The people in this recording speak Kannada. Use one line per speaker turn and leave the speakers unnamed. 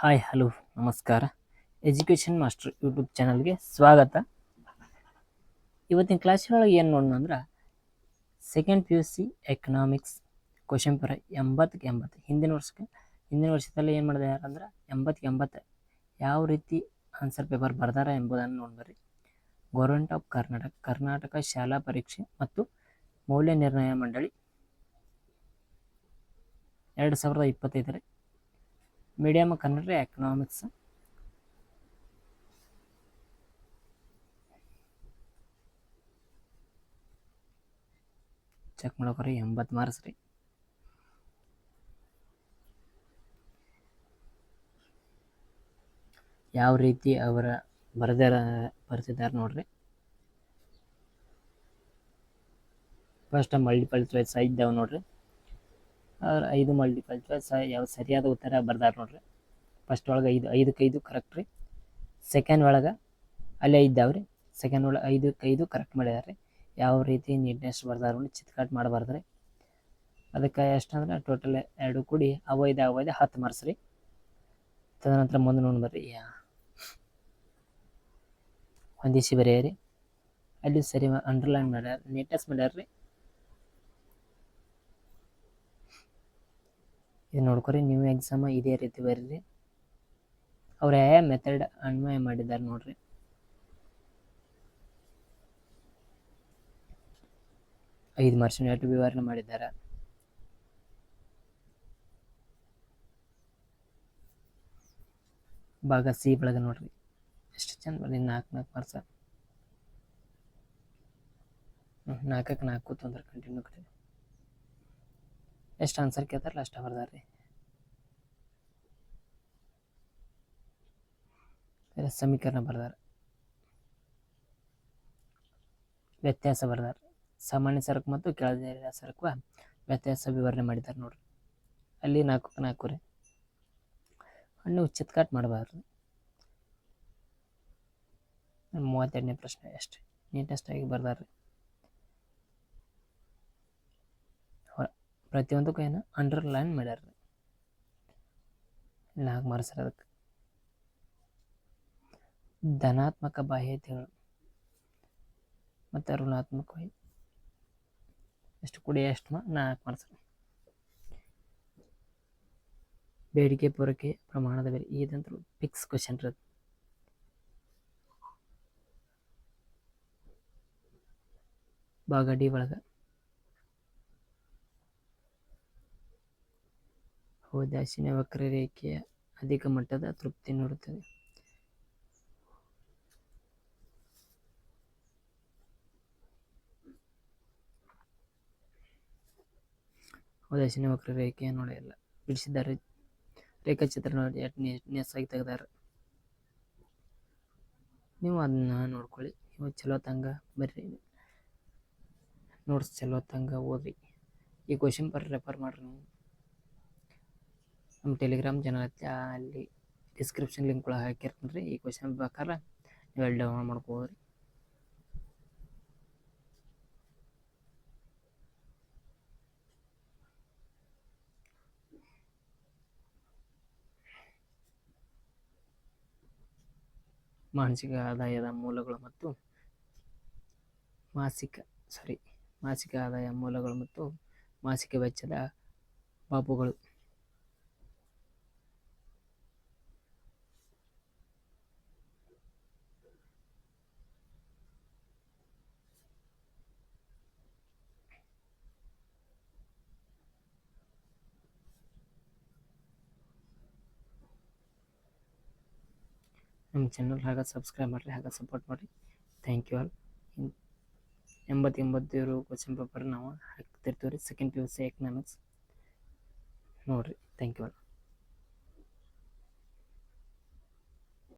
ಹಾಯ್, ಹಲೋ, ನಮಸ್ಕಾರ. ಎಜುಕೇಷನ್ ಮಾಸ್ಟರ್ ಯೂಟ್ಯೂಬ್ ಚಾನಲ್ಗೆ ಸ್ವಾಗತ. ಇವತ್ತಿನ ಕ್ಲಾಸ್ ಒಳಗೆ ಏನು ನೋಡೋಣ ಅಂದ್ರೆ second P U C economics question paper ಎಂಬತ್ತಕ್ಕೆ ಎಂಬತ್ತು. ಹಿಂದಿನ ವರ್ಷಕ್ಕೆ, ಹಿಂದಿನ ವರ್ಷದಲ್ಲಿ ಏನು ಮಾಡಿದೆ ಯಾರಂದ್ರೆ ಎಂಬತ್ತಕ್ಕೆ ಎಂಬತ್ತು ಯಾವ ರೀತಿ ಆನ್ಸರ್ ಪೇಪರ್ ಬರ್ದಾರ ಎಂಬುದನ್ನು ನೋಡ್ಬರ್ರಿ ಗೌರ್ಮೆಂಟ್ ಆಫ್ ಕರ್ನಾಟಕ ಕರ್ನಾಟಕ ಶಾಲಾ ಪರೀಕ್ಷೆ ಮತ್ತು ಮೌಲ್ಯ ನಿರ್ಣಯ ಮಂಡಳಿ. ಎರಡು ಸಾವಿರದ ಇಪ್ಪತ್ತೈದರ ಮೀಡಿಯಮ್ ಕನ್ನಡ ಎಕನಾಮಿಕ್ಸ್ ಚೆಕ್ ಮಾಡ್ಕೊರಿ, ಎಂಬತ್ತು ಮಾರ್ಕ್ಸ್ ರೀ. ಯಾವ ರೀತಿ ಅವರ ಬರೆದಾರ ಬರ್ತಿದ್ದಾರೆ ನೋಡ್ರಿ. ಫಸ್ಟ್ ಮಲ್ಟಿಪಲ್ ಚಾಯ್ಸ್ ಇದ್ದಾವೆ ನೋಡ್ರಿ. ಅವ್ರು ಐದು ಮಲ್ಟಿಪಲ್ ಚಾಯ್ಸ್ ಯಾವ ಸರಿಯಾದ ಉತ್ತರ ಬರ್ದಾರ ನೋಡ್ರಿ. ಫಸ್ಟ್ ಒಳಗೆ ಐದು ಐದಕ್ಕೆ ಐದು ಕರೆಕ್ಟ್ ರೀ. ಸೆಕೆಂಡ್ ಒಳಗೆ ಅಲ್ಲಿ ಇದ್ದಾವೆ ರೀ ಸೆಕೆಂಡ್ ಒಳಗೆ ಐದಕ್ಕೆ ಐದು ಕರೆಕ್ಟ್ ಮಾಡಿದ್ದಾರೆ ಯಾವ ರೀತಿ ನೀಟ್ನೆಸ್ ಬರ್ದಾರ ನೋಡಿ ಚಿತ್ಕಾಟ್ ಮಾಡಬಾರ್ದು ರೀ. ಅದಕ್ಕೆ ಎಷ್ಟಂದ್ರೆ ಟೋಟಲ್ ಎರಡು ಕೂಡಿ ಅವೈದು ಅವೈದು ಅವು ಹತ್ತು ಮಾರ್ಸ್ ರೀ. ತದನಂತರ ಮುಂದೆ ನೋಡಿ ಬರ್ರಿ. ಯಾ. ಹೊಂದಿಸಿ ರೀ ಅಲ್ಲಿ ಸರಿ ಅಂಡರ್ಲೈನ್ ಮಾಡ್ಯಾರ ನೀಟ್ನೆಸ್ ಮಾಡ್ಯಾರ ರೀ ಇದು ನೋಡ್ಕೊರಿ, ನೀವು ಎಕ್ಸಾಮ್ ಇದೇ ರೀತಿ ಬರ್ರಿ. ಅವ್ರು ಯಾವ ಮೆಥಡ್ ಅನ್ವಯ ಮಾಡಿದ್ದಾರೆ ನೋಡ್ರಿ. ಐದು ಮಾರ್ಷನ್ ಎಷ್ಟು ವಿವರಣೆ ಮಾಡಿದ್ದಾರೆ ಭಾಗ ಸಿ ಬೆಳಗ ನೋಡ್ರಿ. ಎಷ್ಟು ಚಂದ ಬರ್ರಿ ನಾಲ್ಕು ನಾಲ್ಕು ಮಾರ್ಕ್ಸ ನಾಲ್ಕಕ್ಕೆ ನಾಲ್ಕು ತೊಂದ್ರೆ ಕಂಟಿನ್ಯೂ ಕಡೆ. ಎಷ್ಟು ಆನ್ಸರ್ ಕೇಳ್ತಾರಲ್ಲ ಅಷ್ಟು ಬರ್ದಾರ ರೀ ಸಮೀಕರಣ ಬರ್ದಾರ. ವ್ಯತ್ಯಾಸ ಬರ್ದಾರ. ಸಾಮಾನ್ಯ ಸರಕು ಮತ್ತು ಕೆಳದಿನ ಸರಕು ವ್ಯತ್ಯಾಸ ವಿವರಣೆ ಮಾಡಿದ್ದಾರೆ ನೋಡ್ರಿ. ಅಲ್ಲಿ ನಾಲ್ಕು ನಾಲ್ಕು ರೀ. ಹಣ್ಣು ಚಿತ್ಕಾಟ್ ಮಾಡಬಾರ್ದು. ಮೂವತ್ತೆರಡನೇ ಪ್ರಶ್ನೆ ಅಷ್ಟೇ ನೀಟೆಸ್ಟ್ ಆಗಿ ಬರ್ದಾರ ಪ್ರತಿಯೊಂದಕ್ಕೂ ಏನು ಅಂಡರ್ಲೈನ್ ಮಾಡ್ಯಾರ ನಾಲ್ಕು ಮಾರ್ಕ್ಸ್ ಅದಕ್ಕೆ. ಧನಾತ್ಮಕ ಬಾಹ್ಯತೆಗಳು ಮತ್ತು ಋಣಾತ್ಮಕ ಎಷ್ಟು ಕೂಡಿ, ಎಷ್ಟು ನಾಲ್ಕು ಮಾರ್ಕ್ಸ್ ಬೇಡಿಕೆ ಪೂರೈಕೆ ಪ್ರಮಾಣದ ಬೆಲೆ. ಇದಂತೂ ಫಿಕ್ಸ್ ಕ್ವಶನ್ ರೀ ಭಾಗ ಡಿ ಒಳಗೆ. ಔದಾಸೀನ್ಯ ವಕ್ರರೇಖೆಯ ಅಧಿಕ ಮಟ್ಟದ ತೃಪ್ತಿ ನೀಡುತ್ತದೆ. ರೇಖೆಯ ವಕ್ರರೇಖೆಯ ನೋಡಿಲ್ಲ ಬಿಡಿಸಿದ್ದಾರೆ. ರೇಖಾಚಿತ್ರ ನೋಡಿ ಎಟ್ನೇ ನೀಟ್ನೆಸ್ ಆಗಿ ತೆಗ್ದಾರ. ನೀವು ಅದನ್ನ ನೋಡ್ಕೊಳ್ಳಿ. ನೀವು ಚಲೋ ತಂಗ ಬರ್ರಿ. ನೋಟ್ಸ್ ಚಲೋ ತಂಗ ಓದ್ರಿ. ಈ ಕ್ವಶನ್ ಪರ್ ರೆಫರ್ ಮಾಡ್ರಿ ನೀವು. ನಮ್ಮ ಟೆಲಿಗ್ರಾಮ್ ಜನ ಅಲ್ಲಿ ಡಿಸ್ಕ್ರಿಪ್ಷನ್ ಲಿಂಕ್ ಒಳಗೆ ಹಾಕಿರ್ತೀನಿ ರೀ. ಈ ಕ್ವಶನ್ ಬೇಕಾದ್ರೆ ನೀವು ಡೌನ್ಲೋಡ್ ಮಾಡ್ಕೋರಿ ಮಾನಸಿಕ ಆದಾಯದ ಮೂಲಗಳು ಮತ್ತು ಮಾಸಿಕ ಸಾರಿ ಮಾಸಿಕ ಆದಾಯ ಮೂಲಗಳು ಮತ್ತು ಮಾಸಿಕ ವೆಚ್ಚದ ಬಾಬುಗಳು. ನಮ್ಮ ಚಾನಲ್ ಹಾಗೆ ಸಬ್ಸ್ಕ್ರೈಬ್ ಮಾಡಿರಿ ಹಾಗೆ ಸಪೋರ್ಟ್ ಮಾಡಿರಿ ಥ್ಯಾಂಕ್ ಯು ಆಲ್ ಎಂಬತ್ತು ಎಂಬತ್ತು ಕ್ವಶನ್ ಪೇಪರ್ ನಾವು ಹಾಕ್ತಿರ್ತೀವಿ ರೀ second P U C economics ನೋಡಿರಿ. Thank you all